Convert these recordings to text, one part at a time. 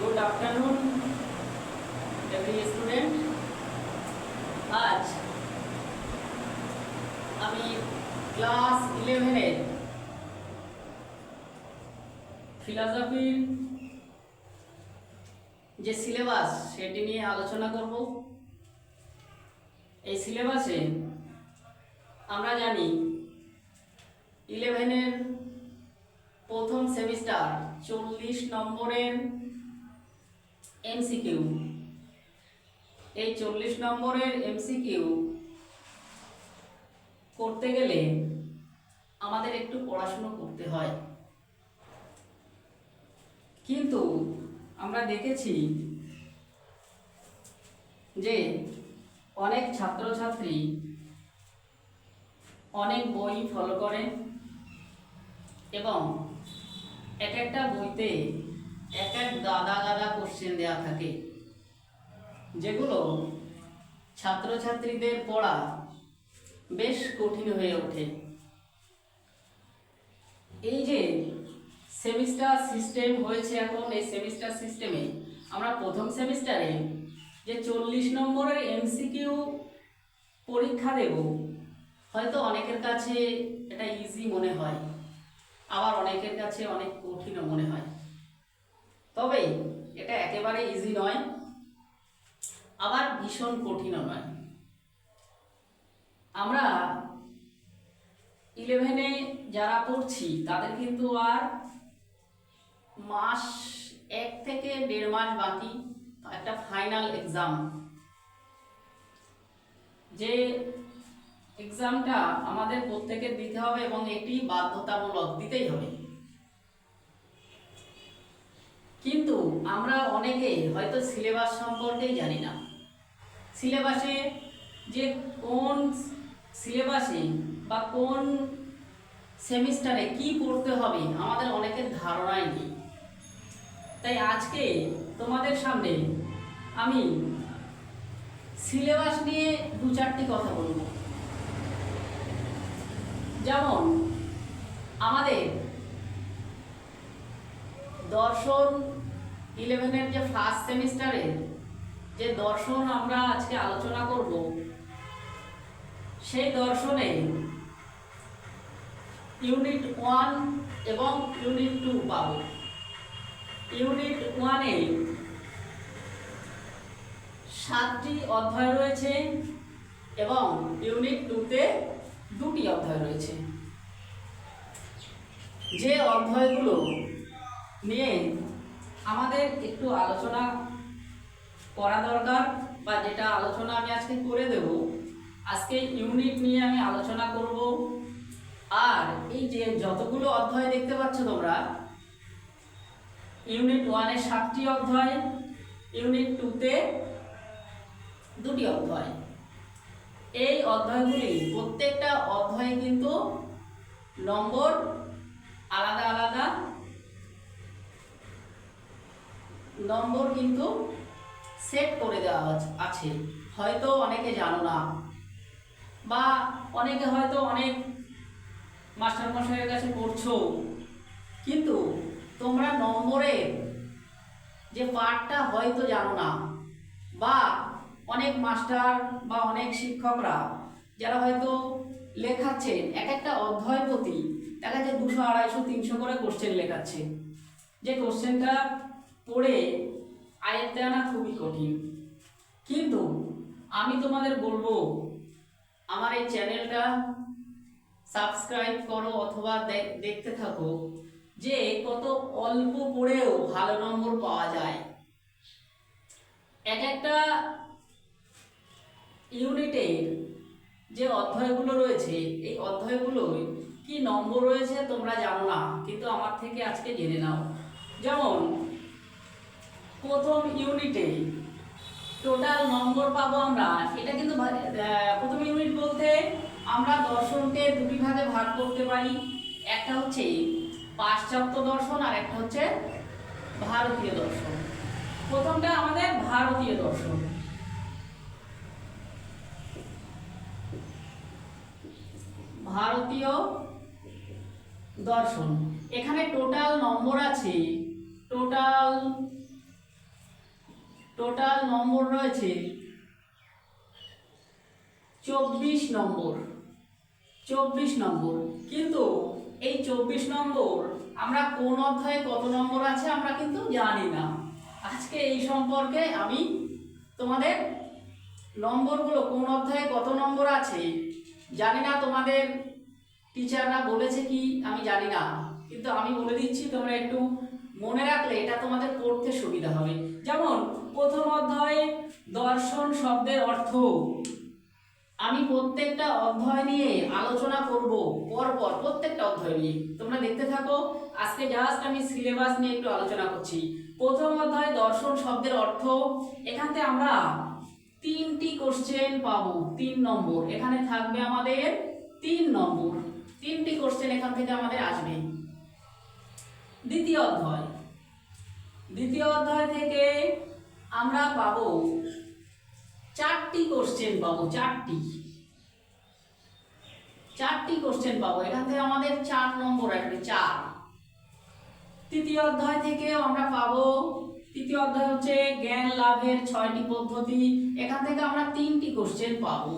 Good afternoon every student আজ আমি class ইলেভেনের ফিলসফির যে সিলেবাস সেটি নিয়ে আলোচনা করব। এই সিলেবাসে আমরা জানি ইলেভেনের প্রথম সেমিস্টার চল্লিশ নম্বরের এমসিকিউ। এই চল্লিশ নম্বরের এমসিকিউ করতে গেলে আমাদের একটু পড়াশুনো করতে হয়। কিন্তু আমরা দেখেছি যে অনেক ছাত্রছাত্রী অনেক বই ফলো করে এবং এক একটা বইতে এক এক গাদা গাদা কোশ্চেন দেওয়া থাকে। যেগুলো ছাত্রছাত্রীদের পড়া বেশ কঠিন হয়ে ওঠে। এই যে সেমিস্টার সিস্টেম হয়েছে এখন, এই সেমিস্টার সিস্টেমে আমরা প্রথম সেমিস্টারে যে চল্লিশ নম্বরের এমসিকিউ পরীক্ষা দেব, হয়তো অনেকের কাছে এটা ইজি মনে হয়। আবার অনেকের কাছে অনেক কঠিনও মনে হয়। তবে এটা একেবারে ইজি নয়। আবার ভীষণ কঠিনও নয়। আমরা ইলেভেনে যারা পড়ছি, তাদের কিন্তু আর মাস এক থেকে দেড় মাস বাকি একটা ফাইনাল এক্সাম যে এক্সামটা আমাদের প্রত্যেকের দিতে হবে এবং এটি বাধ্যতামূলক দিতেই হবে। কিন্তু আমরা অনেকে হয়তো সিলেবাস সম্পর্কেই জানি না। সিলেবাসে যে কোন সিলেবাসে বা কোন সেমিস্টারে কি পড়তে হবে আমাদের অনেকের ধারণাই নেই। তাই আজকে তোমাদের সামনে আমি সিলেবাস নিয়ে দু চারটি কথা বলব। যেমন, আমাদের দর্শন ইলেভেনের যে ফার্স্ট সেমিস্টারের যে দর্শন আমরা আজকে আলোচনা করব, সেই দর্শনে ইউনিট ওয়ান এবং ইউনিট টু পাব। ইউনিট ওয়ানে সাতটি অধ্যায় রয়েছে এবং ইউনিট টুতে দুটি অধ্যায় রয়েছে। যে অধ্যায়গুলো নিয়ে আমাদের একটু আলোচনা করা দরকার বা যেটা আলোচনা আমি আজকে করে দেব, আজকে ইউনিট নিয়ে আমি আলোচনা করব। আর এই যে যতগুলো অধ্যায় দেখতে পাচ্ছ তোমরা ইউনিট ওয়ানে সাতটি অধ্যায় ইউনিট টুতে দুটি অধ্যায়। এই অধ্যায়গুলি প্রত্যেকটা অধ্যায়ে কিন্তু নম্বর আলাদা আলাদা নম্বর কিন্তু সেট করে দেওয়া আছ- হয়তো অনেকে জানো না। বা অনেকে হয়তো অনেক মাস্টারমশাইয়ের কাছে পড়ছো। কিন্তু তোমরা নম্বরের যে পার্টটা হয়তো জানো না, বা অনেক মাস্টার বা অনেক শিক্ষকরা যারা হয়তো লেখাচ্ছেন এক একটা অধ্যায় প্রতি দেখা যাচ্ছে দুশো, আড়াইশো, তিনশো করে কোশ্চেন লেখাচ্ছে। যে কোশ্চেনটা পড়ে আয়ত্তে আনা খুবই কঠিন। কিন্তু আমি তোমাদের বলব, আমার এই চ্যানেলটা সাবস্ক্রাইব করো অথবা দেখতে থাকো যে কত অল্প পড়েও ভালো নম্বর পাওয়া যায়। এক একটা ইউনিটের যে অধ্যায়গুলো রয়েছে, এই অধ্যায়গুলোয় কি নম্বর রয়েছে তোমরা জানো না, কিন্তু আমার থেকে আজকে জেনে নাও। যেমন প্রথম ইউনিটে টোটাল নম্বর পাবো আমরা। এটা কিন্তু প্রথম ইউনিট বলতে আমরা দর্শনকে দুটি ভাগে ভাগ করতে পারি। একটা হচ্ছে পাশ্চাত্য দর্শন আর একটা হচ্ছে ভারতীয় দর্শন। প্রথমটা আমাদের ভারতীয় দর্শন। ভারতীয় দর্শন। এখানে টোটাল নম্বর আছে। টোটাল টোটাল নম্বর রয়েছে চব্বিশ নম্বর। চব্বিশ নম্বর। কিন্তু এই চব্বিশ নম্বর, আমরা কোন অধ্যায়ে কত নম্বর আছে আমরা কিন্তু জানি না। আজকে এই সম্পর্কে আমি তোমাদের নম্বরগুলো কোন অধ্যায়ে কত নম্বর আছে, জানি না, তোমাদের টিচাররা বলেছে কি আমি জানি না। কিন্তু আমি বলে দিচ্ছি, তোমরা একটু মনে রাখলে এটা তোমাদের পড়তে সুবিধা হবে। যেমন প্রথম অধ্যায়ে দর্শন শব্দের অর্থ। আমি প্রত্যেকটা অধ্যায় নিয়ে আলোচনা করব, পরপর প্রত্যেকটা অধ্যায় নিয়ে। তোমরা দেখতে থাকো, আজকে জাস্ট আমি সিলেবাস নিয়ে একটু আলোচনা করছি। প্রথম অধ্যায় দর্শন শব্দের অর্থ এখান থেকে আমরা তিনটি কোশ্চেন পাবো, তিন নম্বর। এখানে থাকবে আমাদের তিন নম্বর। তিনটি কোশ্চেন এখান থেকে আমাদের আসবে। দ্বিতীয় অধ্যায়। দ্বিতীয় অধ্যায় থেকে আমরা পাবো চারটি কোশ্চেন পাবো, চারটি। চারটি কোশ্চেন পাবো। এখান থেকে আমাদের চার নম্বর আসবে, চার। তৃতীয় অধ্যায় থেকেও আমরা পাবো, তৃতীয় অধ্যায় হচ্ছে জ্ঞান লাভের ছয়টি পদ্ধতি। এখান থেকে আমরা তিনটি কোশ্চেন পাবো।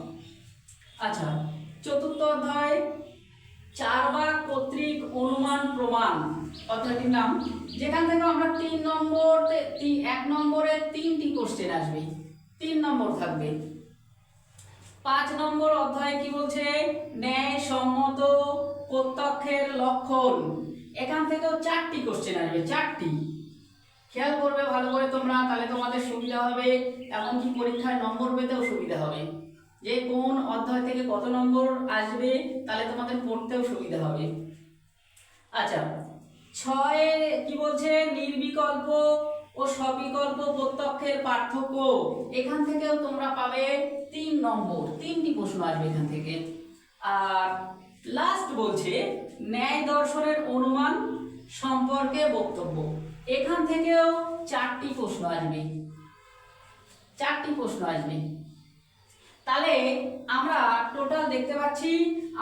আচ্ছা চতুর্থ অধ্যায় চার ভাগ কর্তৃক অনুমান, প্রমাণ। অধ্যায়টির নাম, যেখান থেকে আমরা তিন নম্বর এক নম্বরে তিনটি কোশ্চেন আসবে। তিন নম্বর থাকবে। পাঁচ নম্বর অধ্যায় কি বলছে? ন্যায় সম্মত প্রত্যক্ষের লক্ষণ। এখান থেকেও চারটি কোশ্চেন আসবে, চারটি। খেয়াল করবে ভালো করে তোমরা, তাহলে তোমাদের সুবিধা হবে। এমনকি পরীক্ষায় নম্বর পেতেও সুবিধা হবে। যে কোন অধ্যায় থেকে কত নম্বর আসবে, তাহলে তোমাদের পড়তেও সুবিধা হবে। আচ্ছা ছয়ে কি বলছে? নির্বিকল্প ও সবিকল্প প্রত্যক্ষের পার্থক্য। এখান থেকেও তোমরা পাবে তিন নম্বর, তিনটি প্রশ্ন আসবে এখান থেকে। আর লাস্ট বলছে, ন্যায় দর্শনের অনুমান সম্পর্কে বক্তব্য। এখান থেকেও চারটি প্রশ্ন আসবে। চারটি প্রশ্ন আসবে। তাহলে আমরা টোটাল দেখতে পাচ্ছি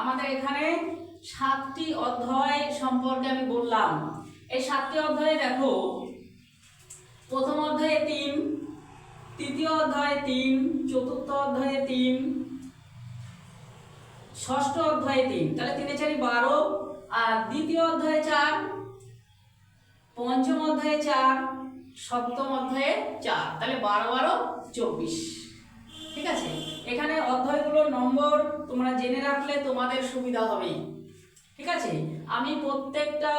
আমাদের এখানে সাতটি অধ্যায় সম্পর্কে আমি বললাম। এই সাতটি অধ্যায়ে দেখো। প্রথম অধ্যায়ে তিন, তৃতীয় অধ্যায়ে তিন, চতুর্থ অধ্যায়ে তিন, ষষ্ঠ অধ্যায়ে তিন। তাহলে তিনে চারি বারো, আর দ্বিতীয় অধ্যায়ে চার, পঞ্চম অধ্যায়ে চার, সপ্তম অধ্যায়ে চার। তাহলে বারো বারো, চব্বিশ। ঠিক আছে? এখানে অধ্যায়গুলোর নম্বর তোমরা জেনে রাখলে তোমাদের সুবিধা হবে। ঠিক আছে? আমি প্রত্যেকটা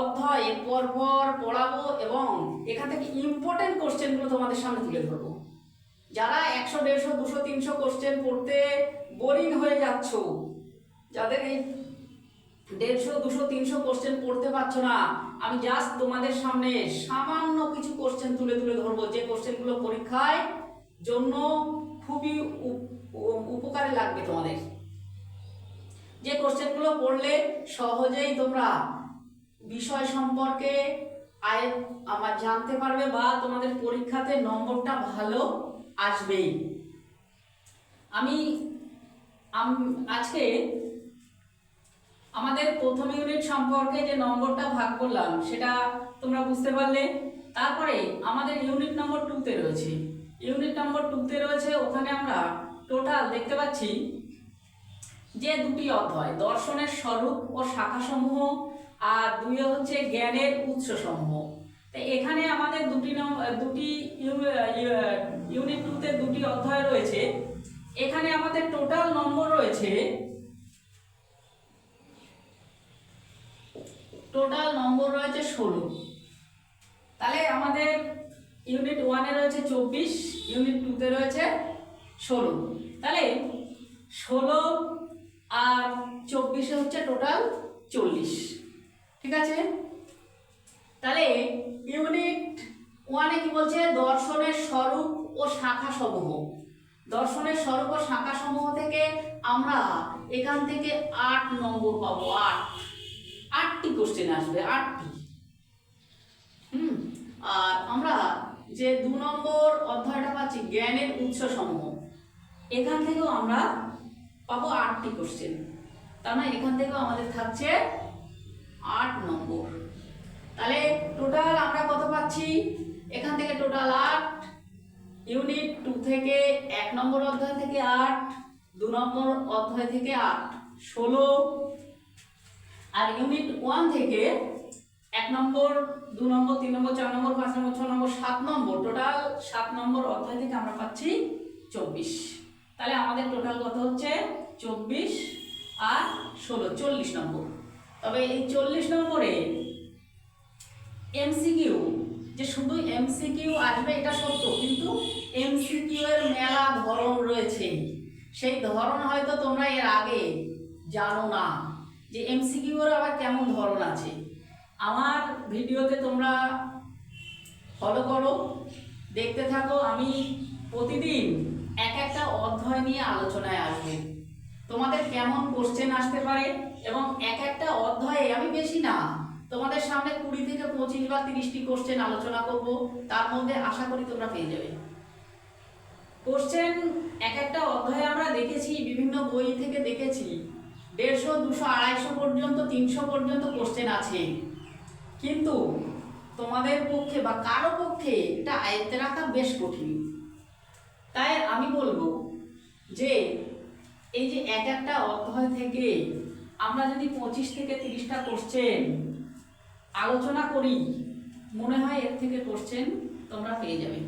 অধ্যায়ে পরপর পড়াবো এবং এখান থেকে ইম্পর্টেন্ট কোশ্চেনগুলো তোমাদের সামনে তুলে ধরবো। যারা একশো, দেড়শো, দুশো, তিনশো কোশ্চেন পড়তে বোরিং হয়ে যাচ্ছ, যাদের এই দেড়শো, দুশো, তিনশো কোশ্চেন পড়তে পারছ না, আমি জাস্ট তোমাদের সামনে সামান্য কিছু কোশ্চেন তুলে তুলে ধরবো। যে কোশ্চেনগুলো পরীক্ষায় জন্য খুবই উপ- উপকারে লাগবে তোমাদের। যে কোশ্চেনগুলো পড়লে সহজেই তোমরা বিষয় সম্পর্কে আয়, আমার জানতে পারবে বা তোমাদের পরীক্ষাতে নম্বরটা ভালো আসবেই। আমি আজকে আমাদের প্রথম ইউনিট সম্পর্কে যে নম্বরটা ভাগ করলাম, সেটা তোমরা বুঝতে পারলে। তারপরে আমাদের ইউনিট নম্বর টুতে রয়েছে। ইউনিট নম্বর টুতে রয়েছে, ওখানে আমরা টোটাল দেখতে পাচ্ছি যে দুটি অধ্যায়, দর্শনের স্বরূপ ও শাখাসমূহ আর দুই হচ্ছে জ্ঞানের উৎসসমূহ। তো এখানে আমাদের দুটি দুটি ইউ- ইউ- ইউনিট টুতে দুটি অধ্যায় রয়েছে। এখানে আমাদের টোটাল নম্বর রয়েছে টোটাল নম্বর রয়েছে ষোলো। তাহলে আমাদের ইউনিট ওয়ানে রয়েছে চব্বিশ ইউনিট টুতে রয়েছে ষোলো। তাহলে ষোলো আর চব্বিশে হচ্ছে টোটাল চল্লিশ। ঠিক আছে? তাহলে ইউনিট ওয়ানে কি বলছে? দর্শনের স্বরূপ ও শাখা সমূহ দর্শনের স্বরূপ ও শাখা সমূহ থেকে আমরা এখান থেকে আট নম্বর পাবো, আট। আটটি কোশ্চেন আসবে, আটটি। হুম, আর আমরা যে দু নম্বর অধ্যায়টা পাচ্ছি, জ্ঞানের উৎস সমূহ এখান থেকেও আমরা পাবো আটটি কোশ্চেন তার মানে এখান থেকেও আমাদের থাকছে আট নম্বর। তাহলে টোটাল আমরা কত পাচ্ছি? এখান থেকে টোটাল আট ইউনিট টু থেকে এক নম্বর অধ্যায় থেকে আট, দু নম্বর অধ্যায় থেকে আট, ষোলো, আর ইউনিট ওয়ান থেকে এক নম্বর, দু নম্বর, তিন নম্বর, চার নম্বর, পাঁচ নম্বর, ছ নম্বর, সাত নম্বর টোটাল সাত নম্বর অধ্যায় থেকে আমরা পাচ্ছি চব্বিশ। তাহলে আমাদের টোটাল কত হচ্ছে? চব্বিশ আর ষোলো, চল্লিশ নম্বর। তবে এই চল্লিশ নম্বরে এমসিকিউ যে শুধু এমসিকিউ আসবে, এটা সত্য, কিন্তু এমসিকিউ এর মেলা ধরন রয়েছে। সেই ধরন হয়তো তোমরা এর আগে জানো না, যে এমসিকিউ এর আবার কেমন ধরন আছে। আমার ভিডিওতে তোমরা ফলো করো, দেখতে থাকো, আমি প্রতিদিন এক একটা অধ্যায় নিয়ে আলোচনায় আসব। তোমাদের কেমন কোশ্চেন আসতে পারে এবং এক একটা অধ্যায়ে, আমি বেশি না, তোমাদের সামনে কুড়ি থেকে পঁচিশ বা তিরিশটি কোশ্চেন আলোচনা করব, তার মধ্যে আশা করি তোমরা পেয়ে যাবে। কোশ্চেন এক একটা অধ্যায়ে আমরা দেখেছি, বিভিন্ন বই থেকে দেখেছি, দেড়শো, দুশো, আড়াইশো পর্যন্ত, তিনশো পর্যন্ত কোশ্চেন আছে। কিন্তু তোমাদের পক্ষে বা কারও পক্ষে এটা আয়ত্তে রাখা বেশ কঠিন। তাই আমি বলব যে এই যে এক একটা অধ্যায় থেকে আমরা যদি পঁচিশ থেকে তিরিশটা কোশ্চেন আলোচনা করি, মনে হয় এর থেকে কোশ্চেন তোমরা পেয়ে যাবে।